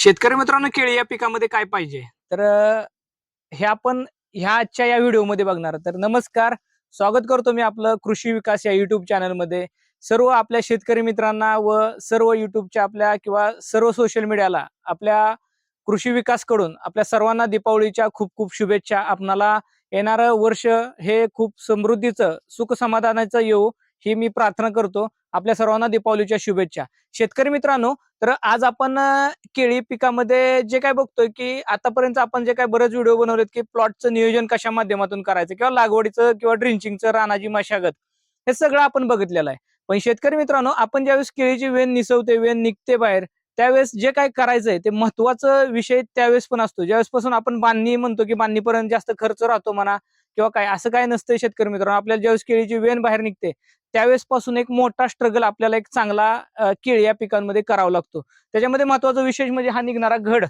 शेतकरी मित्रांनो केळी या पिकामध्ये काय पाहिजे? तर हे आपण ह्या आजच्या या व्हिडिओमध्ये बघणार. तर नमस्कार. स्वागत करतो मी आपलं कृषी विकास या युट्यूब चॅनलमध्ये सर्व आपल्या शेतकरी मित्रांना व सर्व युट्यूबच्या आपल्या किंवा सर्व सोशल मीडियाला आपल्या कृषी विकासकडून आपल्या सर्वांना दीपावलीच्या खूप खूप शुभेच्छा. आपणाला येणारं वर्ष हे खूप समृद्धीचं सुख समाधानाचं येऊ ही मी प्रार्थना करतो आपल्या सर्वांना दीपावलीच्या शुभेच्छा. शेतकरी मित्रांनो तर आज आपण केळी पिकामध्ये जे काय बघतोय की आतापर्यंत आपण जे काय बरेच व्हिडिओ बनवलेत की प्लॉटचं नियोजन कशा माध्यमातून करायचं किंवा लागवडीचं किंवा ड्रिंचिंगचं रानाची मशागत हे सगळं आपण बघितलेलं आहे. पण शेतकरी मित्रांनो आपण ज्यावेळेस केळीची वेण निसवते वेण निघते बाहेर त्यावेळेस जे काय करायचंय ते महत्वाचं विषय त्यावेळेस पण असतो. ज्यावेळेस पासून आपण बांधणी म्हणतो की बांधणीपर्यंत जास्त खर्च राहतो म्हणा किंवा काय असं काय नसतं शेतकरी मित्रांनो. आपल्याला ज्यावेळेस केळीची वेण बाहेर निघते त्यावेळेस पासून एक मोठा स्ट्रगल आपल्याला एक चांगला केळी या पिकांमध्ये करावा लागतो. त्याच्यामध्ये महत्त्वाचा विशेष म्हणजे हा निघणारा घड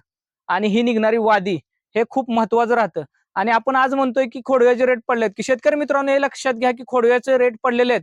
आणि ही निघणारी वादी हे खूप महत्वाचं राहतं. आणि आपण आज म्हणतोय की खोडव्याचे रेट पडलेत. की शेतकरी मित्रांनो हे लक्षात घ्या की खोडव्याचे रेट पडलेले आहेत.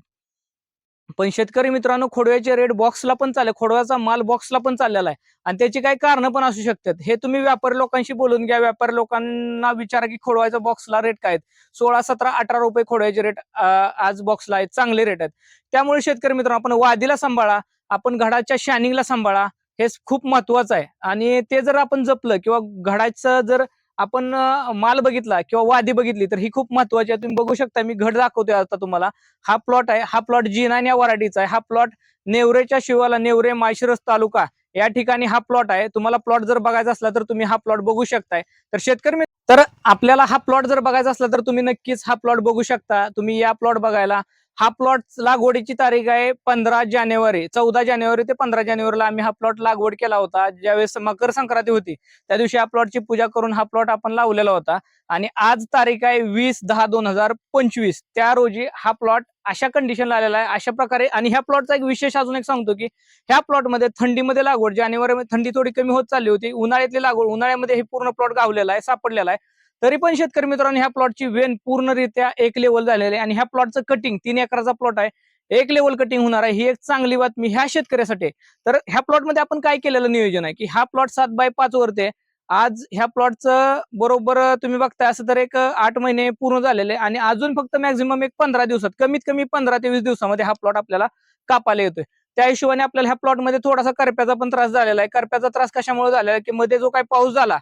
पण शेतकरी मित्रांनो खोडव्याचे रेट बॉक्सला पण चालले खोडव्याचा माल बॉक्सला पण चाललेला आहे. आणि त्याची काही कारण पण असू शकतात. हे तुम्ही व्यापारी लोकांशी बोलून घ्या. व्यापारी लोकांना विचारा की खोडवायचा बॉक्सला रेट काय आहेत? सोळा सतरा अठरा रुपये खोडव्याचे रेट आज बॉक्सला आहेत. चांगले रेट आहेत. त्यामुळे शेतकरी मित्रांनो आपण वादीला सांभाळा. आपण घडाच्या शायनिंगला सांभाळा. हे खूप महत्वाचं आहे. आणि ते जर आपण जपलं किंवा घडाचं जर आपण माल बघितला किंवा वादी बघितली तर ही खूप महत्वाची आहे. तुम्ही बघू शकता मी घड दाखवतोय आता तुम्हाला. हा प्लॉट आहे हा प्लॉट जिनान या वराठीचा आहे. हा प्लॉट नेवरेच्या शिवाला नेवरे माळशिरस तालुका या ठिकाणी हा प्लॉट आहे. तुम्हाला प्लॉट जर बघायचा असला तर तुम्ही हा प्लॉट बघू शकताय. तर शेतकरी तर आपल्याला हा प्लॉट जर बघायचा असला तर तुम्ही नक्कीच हा प्लॉट बघू शकता. तुम्ही या प्लॉट बघायला हा प्लॉट लागवडीची तारीख आहे पंधरा जानेवारी. चौदा जानेवारी ते पंधरा जानेवारीला आम्ही हा प्लॉट लागवड केला होता. ज्यावेळेस मकर संक्रांती होती त्या दिवशी हा प्लॉटची पूजा करून हा प्लॉट आपण लावलेला होता. आणि आज तारीख आहे वीस दहा दोन हजार पंचवीस. त्या रोजी हा प्लॉट अशा कंडिशनला आलेला आहे अशा प्रकारे आणि ह्या प्लॉटचा एक विशेष अजून एक सांगतो की ह्या प्लॉटमध्ये थंडीमध्ये लागवड जानेवारीमध्ये थंडी थोडी कमी होत चालली होती. उन्हाळ्यातली लागवड उन्हाळ्यामध्ये हे पूर्ण प्लॉट गावलेला आहे सापडलेला आहे. तरी पण शेतकरी मित्रांनो ह्या प्लॉटची वेन पूर्णरित्या एक लेवल झालेली आहे. आणि ह्या प्लॉटचं कटिंग तीन एकराचा प्लॉट आहे. एक लेवल कटिंग होणार आहे. ही एक चांगली बातमी ह्या शेतकऱ्यासाठी तर ह्या प्लॉटमध्ये आपण काय केलेलं नियोजन आहे? की हा प्लॉट सात बाय पाच वरते आहे. आज ह्या प्लॉटचं बरोबर तुम्ही बघताय असं तर एक आठ महिने पूर्ण झालेले आहे. आणि अजून फक्त मॅक्झिमम एक पंधरा दिवसात कमीत कमी पंधरा ते वीस दिवसामध्ये हा प्लॉट आपल्याला कापायला येतोय. त्या हिशोबाने आपल्याला ह्या प्लॉटमध्ये थोडासा करप्याचा पण त्रास झालेला आहे. करप्याचा त्रास कशामुळे झालेला आहे? की मध्ये जो काही पाऊस झाला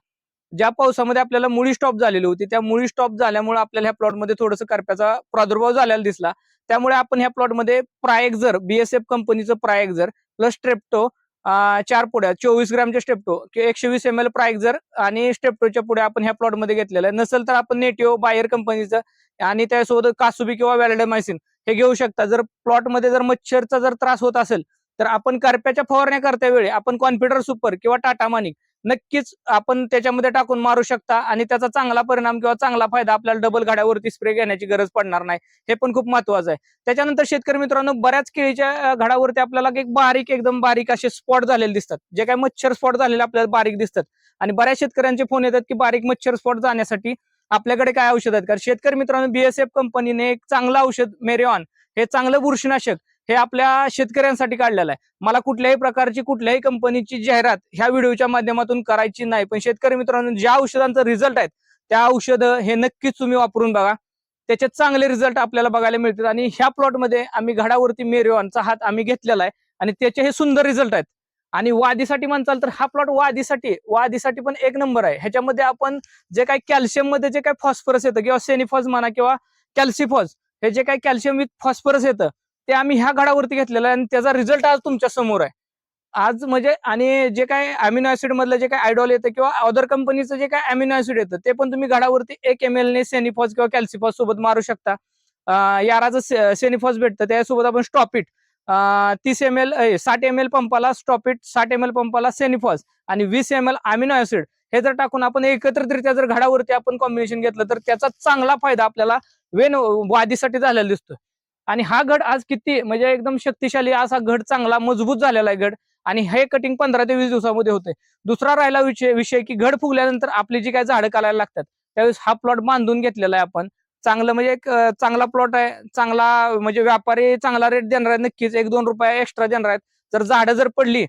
ज्या पावसामध्ये आपल्याला मुळी स्टॉप झालेली होती त्या मुळी स्टॉप झाल्यामुळे आपल्याला ह्या प्लॉटमध्ये थोडंसं करप्याचा प्रादुर्भाव झालेला दिसला. त्यामुळे आपण ह्या प्लॉटमध्ये प्रायक्झर बीएसएफ कंपनीचं प्रायक्झर प्लस स्ट्रेप्टो चार पुड्या चोवीस ग्रॅमच्या स्टेप्टो किंवा एकशे वीस एम एल प्रायक्झर आणि स्टेप्टोच्या पुढे आपण ह्या प्लॉटमध्ये घेतलेलं आहे नसेल तर आपण नेटिओ बायर कंपनीचं आणि त्यासोबत कासुबी किंवा व्हॅलिडमायसिन हे घेऊ शकता. जर प्लॉटमध्ये जर मच्छरचा जर त्रास होत असेल तर आपण करप्याच्या फवारण्या करता वेळी आपण कॉन्फिडर सुपर किंवा टाटा मानिक नक्कीच आपण त्याच्यामध्ये टाकून मारू शकता आणि त्याचा चांगला परिणाम किंवा चांगला फायदा आपल्याला डबल घड्यावरती स्प्रे घेण्याची गरज पडणार नाही. हे पण खूप महत्वाचं आहे. त्याच्यानंतर शेतकरी मित्रांनो बऱ्याच केळीच्या घडावरती आपल्याला एक बारीक एकदम बारीक असे स्पॉट झालेले दिसतात. जे काही मच्छर स्पॉट झालेले आपल्याला बारीक दिसतात. आणि बऱ्याच शेतकऱ्यांचे फोन येतात की बारीक मच्छर स्पॉट जाण्यासाठी आपल्याकडे काय औषध आहेत? कारण शेतकरी मित्रांनो बीएसएफ कंपनीने एक चांगलं औषध मेरेऑन हे चांगलं बुरशीनाशक हे आपल्या शेतकऱ्यांसाठी काढलेलं आहे. मला कुठल्याही प्रकारची कुठल्याही कंपनीची जाहिरात ह्या व्हिडिओच्या माध्यमातून करायची नाही. पण शेतकरी मित्रांनो ज्या औषधांचा रिझल्ट आहेत त्या औषधं हे नक्कीच तुम्ही वापरून बघा. त्याचे चांगले रिझल्ट आपल्याला बघायला मिळतील आणि ह्या प्लॉटमध्ये आम्ही घडावरती मेरिओनचा हात आम्ही घेतलेला आहे. आणि त्याचे हे सुंदर रिझल्ट आहेत. आणि वादीसाठी म्हणताल तर हा प्लॉट वादीसाठी वादीसाठी पण एक नंबर आहे. ह्याच्यामध्ये आपण जे काही कॅल्शियममध्ये जे काही फॉस्फरस येतं किंवा सेनिफॉज म्हणा किंवा कॅल्सिफॉज हे जे काही कॅल्शियम विथ फॉस्फरस येतं ते आम्ही ह्या घडावरती घेतलेलं आहे आणि त्याचा रिझल्ट आज तुमच्यासमोर आहे. आज म्हणजे आणि जे काय अमिनो ऍसिड मधलं जे काय आयडॉल येतं किंवा अदर कंपनीचं जे काय अमिनो ऍसिड येतं ते पण तुम्ही घडावरती एक एम एल ने सेनिफॉस किंवा कॅल्सिफॉस सोबत मारू शकता. याराचं सेनिफॉस भेटतं त्यासोबत आपण स्टॉपिट तीस एम एल साठ एम एल पंपाला स्टॉपिट साठ एम एल पंपाला सेनिफॉस आणि वीस एम एल अमिनो ऍसिड हे जर टाकून आपण एकत्रितरित्या जर घडावरती आपण कॉम्बिनेशन घेतलं तर त्याचा चांगला फायदा आपल्याला वेन वादीसाठी झालेला दिसतो आणि हा गड आज किती म्हणजे एकदम शक्तिशाली असा गड चांगला मजबूत झालेला आहे गड. आणि हे कटिंग पंधरा ते वीस दिवसामध्ये होते दुसरा राहिला विषय विषय की घड फुगल्यानंतर आपली जी काही झाडं काढायला लागतात त्यावेळेस हा प्लॉट बांधून घेतलेला आहे आपण. चांगलं म्हणजे एक चांगला प्लॉट आहे चांगला म्हणजे व्यापारी चांगला रेट देणार आहे नक्कीच एक दोन रुपये एक्स्ट्रा देणार आहेत. जर झाडं जर पडली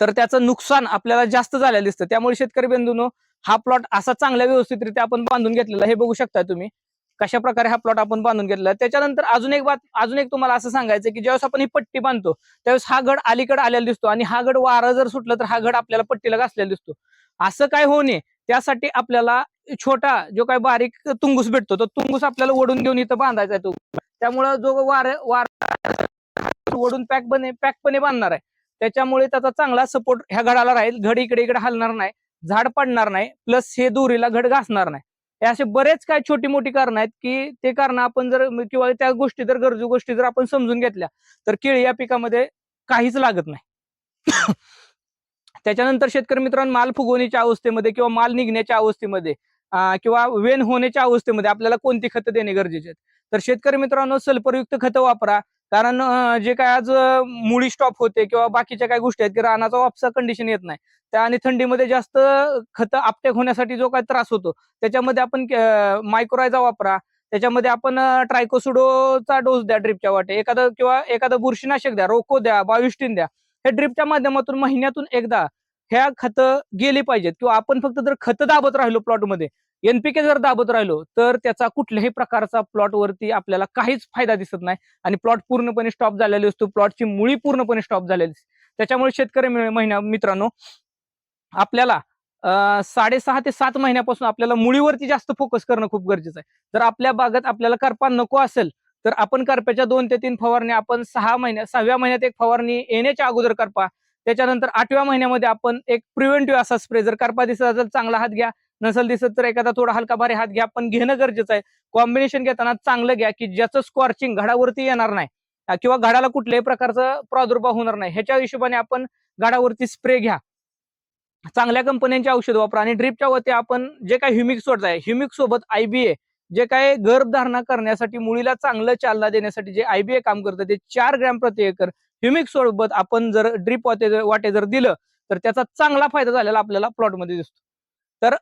तर त्याचं नुकसान आपल्याला जास्त झालेलं दिसतं. त्यामुळे शेतकरी बंधूंनो हा प्लॉट असा चांगल्या व्यवस्थितरित्या आपण बांधून घेतलेला हे बघू शकता तुम्ही. कशा प्रकारे हा प्लॉट आपण बांधून घेतला? त्याच्यानंतर अजून एक बात अजून एक तुम्हाला असं सांगायचं की ज्यावेळेस आपण ही पट्टी बांधतो त्यावेळेस हा गड अलीकडे आलेला दिसतो आणि हा गड वारं जर सुटलं तर हा गड आपल्याला पट्टीला घासलेला दिसतो. असं काय होऊ नये. त्यासाठी आपल्याला छोटा जो काय बारीक तुंगूस भेटतो तो तुंगूस आपल्याला ओढून घेऊन इथं बांधायचा आहे तो. त्यामुळं जो वार वार ओढून पॅक बने पॅकपणे बांधणार आहे. त्याच्यामुळे त्याचा चांगला सपोर्ट ह्या घडाला राहील. घड इकडे इकडे हलणार नाही. झाड पडणार नाही. प्लस हे दोरीला घड घासणार नाही. हे असे बरेच काय छोटी मोठी कारण आहेत की ते कारण आपण जर किंवा त्या गोष्टी जर गरजू गोष्टी जर आपण समजून घेतल्या तर केळी या पिकामध्ये काहीच लागत नाही. त्याच्यानंतर शेतकरी मित्रांनो माल फुगवण्याच्या अवस्थेमध्ये किंवा माल निघण्याच्या अवस्थेमध्ये किंवा वेन होण्याच्या अवस्थेमध्ये आपल्याला कोणती खतं देणे गरजेचे आहेत? तर शेतकरी मित्रांनो सल्फरयुक्त खतं वापरा. कारण जे काय आज मुळी स्टॉप होते किंवा बाकीच्या काही गोष्टी आहेत की रानाचा वापसा कंडिशन येत नाही. त्या आणि थंडीमध्ये जास्त खतं आपटेक होण्यासाठी जो काय त्रास होतो त्याच्यामध्ये आपण मायक्रोयचा वापरा. त्याच्यामध्ये आपण ट्रायकोसुडोचा डोस द्या ड्रिपच्या वाटे. एखादं किंवा एखादं बुरशीनाशक द्या रोको द्या बाविस्टीन द्या. हे ड्रिपच्या माध्यमातून महिन्यातून एकदा ह्या खतं गेली पाहिजेत किंवा आपण फक्त जर खतं दाबत राहिलो प्लॉटमध्ये एनपीके जर दाबत राहिलो तर त्याचा कुठल्याही प्रकारचा प्लॉट वरती आपल्याला काहीच फायदा दिसत नाही. आणि प्लॉट पूर्णपणे स्टॉप झालेली असतो. प्लॉटची मुळी पूर्णपणे स्टॉप झालेली असते. त्याच्यामुळे शेतकरी महिना महिन्या मित्रांनो आपल्याला अं, साडेसहा ते सात महिन्यापासून आपल्याला मुळीवरती जास्त फोकस करणं खूप गरजेचं आहे. जर आपल्या बागेत आपल्याला करपा नको असेल तर आपण करप्याच्या दोन ते तीन फवारणी आपण सहा महिन्या सहाव्या महिन्यात एक फवारणी येण्याच्या अगोदर करपा. त्याच्यानंतर आठव्या महिन्यामध्ये आपण एक प्रिव्हेंटिव्ह असा स्प्रे जर करपा दिसत असेल चांगला हात घ्या. नसेल दिसत तर एखादा थोडा हलका भारी हात घ्या पण घेणं गरजेचं आहे. कॉम्बिनेशन घेताना चांगलं घ्या की ज्याचं स्कॉर्चिंग घडावरती येणार नाही. किंवा घडाला कुठल्याही प्रकारचा प्रादुर्भाव होणार नाही. ह्याच्या हिशोबाने आपण घडावरती स्प्रे घ्या. चांगल्या कंपन्यांचे औषध वापरा आणि ड्रिपच्या वरती आपण जे काही ह्युमिक सोडत आहे ह्युमिक सोबत आयबीए जे काय गर्भधारणा करण्यासाठी मुलीला चांगलं चालना देण्यासाठी जे आयबीए काम करतं ते चार ग्रॅम प्रति एकर ह्युमिक सोबत आपण जर ड्रिप वाटे वाटे जर दिलं तर त्याचा चांगला फायदा झालेला आपल्याला प्लॉटमध्ये दिसतो. तर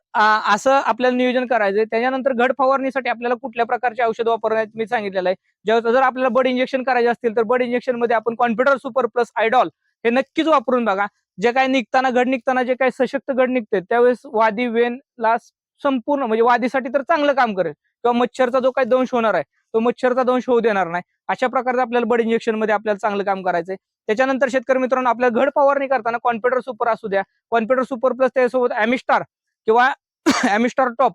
असं आपल्याला नियोजन करायचंय. त्याच्यानंतर घड फवारणीसाठी आपल्याला कुठल्या प्रकारचे औषध वापरण्यात मी सांगितलेलं आहे. ज्यावेळेस जर आपल्याला बड इंजेक्शन करायचे असतील तर बड इंजेक्शनमध्ये आपण कॉम्प्युटर सुपर प्लस आयडॉल हे नक्कीच वापरून बघा. जे काय निघताना घड निघताना जे काही सशक्त घड निघते त्यावेळेस वादी वेनला संपूर्ण म्हणजे वादीसाठी तर चांगलं काम करेल. किंवा मच्छरचा जो काही दंश होणार आहे तो मच्छरचा दंश होऊ देणार नाही. अशा प्रकारचं आपल्याला बड इंजेक्शनमध्ये आपल्याला चांगलं काम करायचंय. त्याच्यानंतर शेतकरी मित्रांनो आपल्या घड फवारणी करताना कॉम्प्युटर सुपर असू द्या. कॉम्प्युटर सुपर प्लस त्याच्यासोबत अॅमिस्टार किंवा ॲमिस्टर टॉप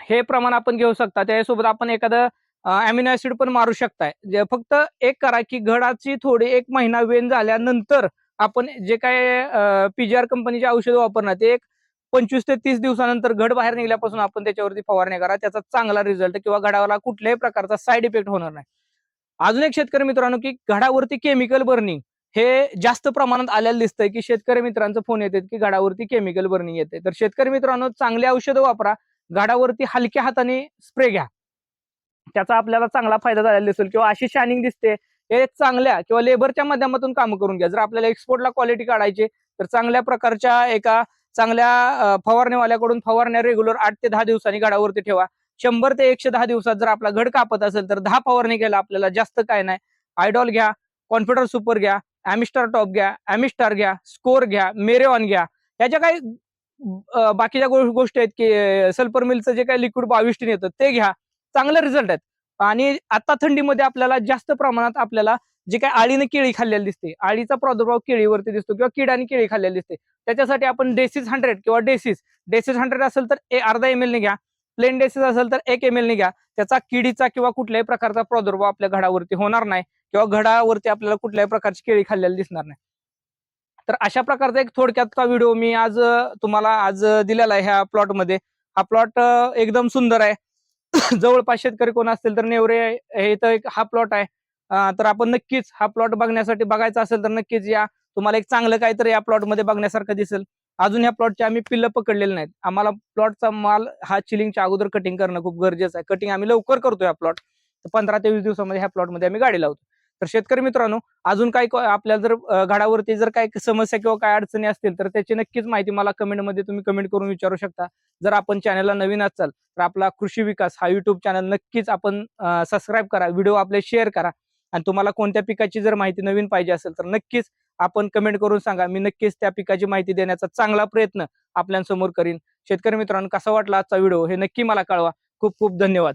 हे प्रमाण आपण घेऊ शकता. त्याच्यासोबत आपण एखादं अॅमिनो ऍसिड पण मारू शकताय. जे फक्त एक करा की घडाची थोडी एक महिना वेन झाल्यानंतर आपण जे काय पीजीआर कंपनीचे औषध वापरणार ते एक पंचवीस ते तीस दिवसानंतर घड बाहेर निघल्यापासून आपण त्याच्यावरती फवारणी करा. त्याचा चांगला रिझल्ट किंवा घडावाला कुठल्याही प्रकारचा साईड इफेक्ट होणार नाही. अजून एक शेतकरी मित्रांनो की घडावरती केमिकल बर्निंग हे जास्त प्रमाणात आलेलं दिसतंय की शेतकरी मित्रांचा फोन येतात की घडावरती केमिकल बर्निंग येते तर शेतकरी मित्रांनो चांगली औषधं वापरा घडावरती हलक्या हाताने स्प्रे घ्या. त्याचा आपल्याला चांगला फायदा झालेला दिसेल किंवा अशी शायनिंग दिसते. हे चांगल्या किंवा लेबरच्या माध्यमातून काम करून घ्या. जर आपल्याला एक्सपोर्टला क्वालिटी काढायची तर चांगल्या प्रकारच्या एका चांगल्या फवारणीवाल्याकडून फवारण्या रेग्युलर आठ ते दहा दिवसांनी गाडावरती ठेवा. शंभर ते एकशे दहा दिवसात जर आपला घड कापत असेल तर दहा फवारणी घ्यायला आपल्याला जास्त काय नाही. आयडॉल घ्या कॉन्फिडर सुपर घ्या अॅमिस्टार टॉप घ्या अॅमिस्टार घ्या स्कोर घ्या मेरेऑन घ्या. ह्याच्या काही बाकीच्या गो- गोष्टी आहेत की सल्फर मिलचं जे काही लिक्विड बाविष्टीन येतं ते घ्या. चांगले रिझल्ट आहेत. आणि आता थंडीमध्ये आपल्याला जास्त प्रमाणात आपल्याला जे काही आळीने केळी खाल्लेली दिसते आळीचा प्रादुर्भाव केळीवरती दिसतो किंवा किडाने केळी खाल्लेली दिसते त्याच्यासाठी आपण डेसिस हंड्रेड किंवा डेसिस डेसिस हंड्रेड असेल तर ए- अर्धा एम ने घ्या. प्लेन डेसिस असेल तर एक एम एलने घ्या. त्याचा किडीचा किंवा कुठल्याही प्रकारचा प्रादुर्भाव आपल्या घडावरती होणार नाही. किंवा घडावरती आपल्याला कुठल्याही प्रकारची केळी खाल्लेली दिसणार नाही. तर अशा प्रकारचा एक थोडक्यातचा व्हिडिओ मी आज तुम्हाला आज दिलेला आहे ह्या प्लॉटमध्ये हा प्लॉट एकदम सुंदर आहे. जवळपास शेतकरी कोण असतील तर नेवरे हे तर एक हा प्लॉट आहे. तर आपण नक्कीच हा प्लॉट बघण्यासाठी बघायचा असेल तर नक्कीच या तुम्हाला एक चांगलं काहीतरी या प्लॉटमध्ये बघण्यासारखं दिसेल. अजून ह्या प्लॉटचे आम्ही पिल्लं पकडलेले नाहीत. आम्हाला प्लॉटचा माल हा चिलिंगच्या अगोदर कटिंग करणं खूप गरजेचं आहे. कटिंग आम्ही लवकर करतो या प्लॉट पंधरा ते वीस दिवसामध्ये ह्या प्लॉटमध्ये आम्ही गाडी लावतो. तर शेतकरी मित्रांनो अजून काही आपल्याला जर घडावरती जर काही समस्या किंवा काय अडचणी असतील तर त्याची नक्कीच माहिती मला कमेंटमध्ये तुम्ही कमेंट करून विचारू शकता. जर आपण चॅनलला नवीन असाल तर आपला कृषी विकास हा युट्यूब चॅनल नक्कीच आपण सबस्क्राईब करा व्हिडिओ आपले शेअर करा. आणि तुम्हाला कोणत्या पिकाची जर माहिती नवीन पाहिजे असेल तर नक्कीच आपण कमेंट करून सांगा. मी नक्कीच त्या पिकाची माहिती देण्याचा चांगला प्रयत्न आपल्यासमोर करीन. शेतकरी मित्रांनो कसा वाटला आजचा व्हिडिओ हे नक्की मला कळवा. खूप खूप धन्यवाद.